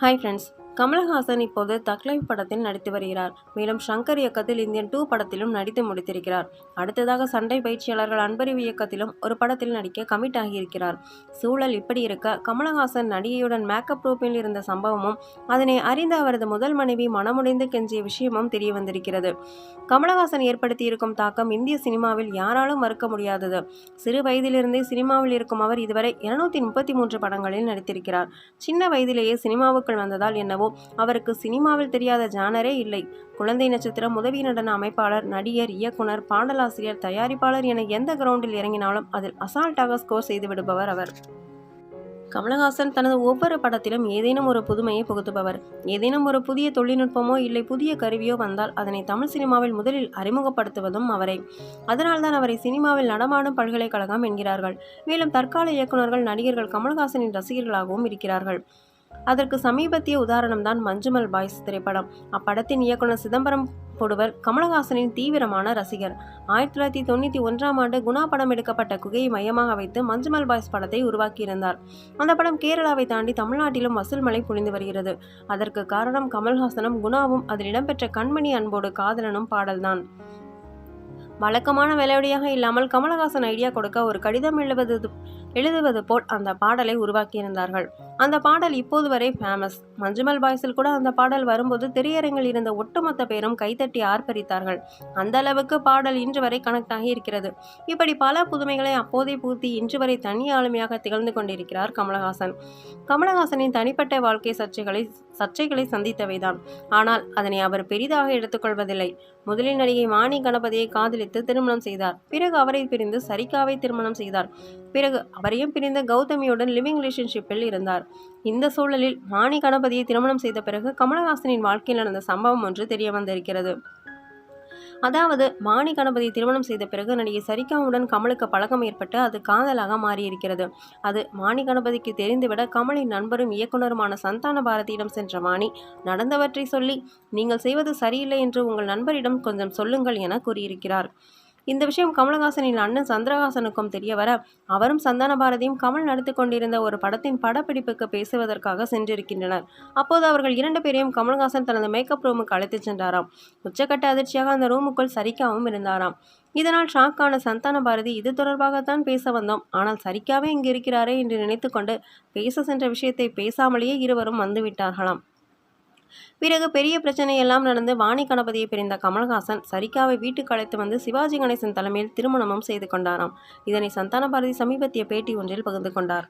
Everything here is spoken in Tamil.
Hi friends, கமலஹாசன் இப்போது தக்லைஃப் படத்தில் நடித்து வருகிறார். மேலும் ஷங்கர் இயக்கத்தில் இந்தியன் டூ படத்திலும் நடித்து முடித்திருக்கிறார். அடுத்ததாக சண்டை பயிற்சியாளர்கள் அன்பறிவு இயக்கத்திலும் ஒரு படத்தில் நடிக்க கமிட் ஆகியிருக்கிறார். சூழல் இப்படி இருக்க கமலஹாசன் நடிகையுடன் மேக்கப் ரூப்பில் இருந்த சம்பவமும் அதனை அறிந்த அவரது முதல் மனைவி மனமுடைந்து கெஞ்சிய விஷயமும் தெரிய வந்திருக்கிறது. கமலஹாசன் ஏற்படுத்தியிருக்கும் தாக்கம் இந்திய சினிமாவில் யாராலும் மறுக்க முடியாதது. சிறு வயதிலிருந்தே சினிமாவில் இருக்கும் அவர் இதுவரை இருநூத்தி முப்பத்தி மூன்று படங்களில் நடித்திருக்கிறார். சின்ன வயதிலேயே சினிமாவுக்குள் வந்ததால் என்னவோ அவருக்கு சினிமாவில் தெரியாத ஜானரே இல்லை. குழந்தை நட்சத்திரம் உதவி நடன அமைப்பாளர் நடிகர் இயக்குனர் பாடலாசிரியர் தயாரிப்பாளர் என எந்த கிரவுண்டில் இறங்கினாலும் அதில் அசால்ட்டாக ஸ்கோர் செய்து விடுபவர் அவர். கமலஹாசன் தனது ஒவ்வொரு படத்திலும் ஏதேனும் ஒரு புதுமையை புகுத்துபவர். ஏதேனும் ஒரு புதிய தொழில்நுட்பமோ இல்லை புதிய கருவியோ வந்தால் அதனை தமிழ் சினிமாவில் முதலில் அறிமுகப்படுத்துவதும் அவரை. அதனால்தான் அவரை சினிமாவில் நடமாடும் பல்கலைக்கழகம் என்கிறார்கள். மேலும் தற்கால இயக்குநர்கள் நடிகர்கள் கமல்ஹாசனின் ரசிகர்களாகவும் இருக்கிறார்கள். அதற்கு சமீபத்திய உதாரணம்தான் மஞ்சுமல் பாய்ஸ் திரைப்படம். அப்படத்தின் இயக்குனர் சிதம்பரம் பொடுவர் கமலஹாசனின் தீவிரமான ரசிகர். ஆயிரத்தி தொள்ளாயிரத்தி தொண்ணூற்றி ஒன்றாம் ஆண்டு குணா படம் எடுக்கப்பட்ட குகையை மையமாக வைத்து மஞ்சுமல் பாய்ஸ் படத்தை உருவாக்கியிருந்தார். அந்த படம் கேரளாவை தாண்டி தமிழ்நாட்டிலும் வசூல் மலை புரிந்து வருகிறது. அதற்கு காரணம் கமல்ஹாசனும் குணாவும் அதில் இடம்பெற்ற கண்மணி அன்போடு காதலனும் பாடல்தான். வழக்கமான வேலையோடையாக இல்லாமல் கமலஹாசன் ஐடியா கொடுக்க ஒரு கடிதம் எழுதுவது எழுதுவது போல் அந்த பாடலை உருவாக்கியிருந்தார்கள். அந்த பாடல் இப்போது வரை ஃபேமஸ் மஞ்சுமல் பாய்ஸில் கூட அந்த பாடல் வரும்போது திரையரங்கில் இருந்த ஒட்டுமொத்த பேரும் கைத்தட்டி ஆர்ப்பரித்தார்கள். அந்த அளவுக்கு பாடல் இன்று வரை கனெக்ட் ஆகி இருக்கிறது. இப்படி பல புதுமைகளை அப்போதே பூர்த்தி இன்று வரை தனி ஆளுமையாக திகழ்ந்து கொண்டிருக்கிறார் கமலஹாசன். கமலஹாசனின் தனிப்பட்ட வாழ்க்கை சர்ச்சைகளை சர்ச்சைகளை சந்தித்தவைதான். ஆனால் அதனை அவர் பெரிதாக எடுத்துக்கொள்வதில்லை. முதலில் நடிகை வாணி கணபதியை வைத்து திருமணம் செய்தார். பிறகு அவரை பிரிந்து சரிகாவை திருமணம் செய்தார். பிறகு அவரையும் பிரிந்த கௌதமியுடன் லிவிங் ரிலேஷன்ஷிப்பில் இருந்தார். இந்த சூழலில் மாணி கணபதியை திருமணம் செய்த பிறகு கமலஹாசனின் வாழ்க்கையில் நடந்த சம்பவம் ஒன்று தெரிய வந்திருக்கிறது. அதாவது வாணி கணபதி திருமணம் செய்த பிறகு நடிகை சரிகாவுடன் கமலுக்கு பழக்கம் ஏற்பட்டு அது காதலாக மாறியிருக்கிறது. அது வாணி கணபதிக்கு தெரிந்துவிட கமலின் நண்பரும் இயக்குனருமான சந்தான பாரதியிடம் சென்ற வாணி நடந்தவற்றை சொல்லி நீங்கள் செய்வது சரியில்லை என்று உங்கள் நண்பரிடம் கொஞ்சம் சொல்லுங்கள் என கூறியிருக்கிறார். இந்த விஷயம் கமலஹாசனின் அண்ணன் சந்திரஹாசனுக்கும் தெரிய வர அவரும் சந்தான பாரதியும் கமல் நடத்தி கொண்டிருந்த ஒரு படத்தின் படப்பிடிப்புக்கு பேசுவதற்காக சென்றிருக்கின்றனர். அப்போது அவர்கள் இரண்டு பேரையும் கமல்ஹாசன் தனது மேக்கப் ரூமுக்கு அழைத்துச் சென்றாராம். உச்சக்கட்ட அதிர்ச்சியாக அந்த ரூமுக்குள் சரிக்காவும் இருந்தாராம். இதனால் ஷாக்கான சந்தான பாரதி இது தொடர்பாகத்தான் பேச வந்தோம். ஆனால் சரிக்காவே இங்கு இருக்கிறாரே என்று நினைத்துக்கொண்டு பேச சென்ற விஷயத்தை பேசாமலேயே இருவரும் வந்துவிட்டார்களாம் பிறகு பெரிய பிரச்சனையெல்லாம் நடந்து வாணி கணபதியை பிரிந்த கமல்ஹாசன் சரிகாவை வீட்டுக்கு அழைத்து வந்து சிவாஜி கணேசன் தலைமையில் திருமணமும் செய்து கொண்டாராம். இதனை சந்தான பாரதி சமீபத்திய பேட்டி ஒன்றில் பகிர்ந்து கொண்டார்.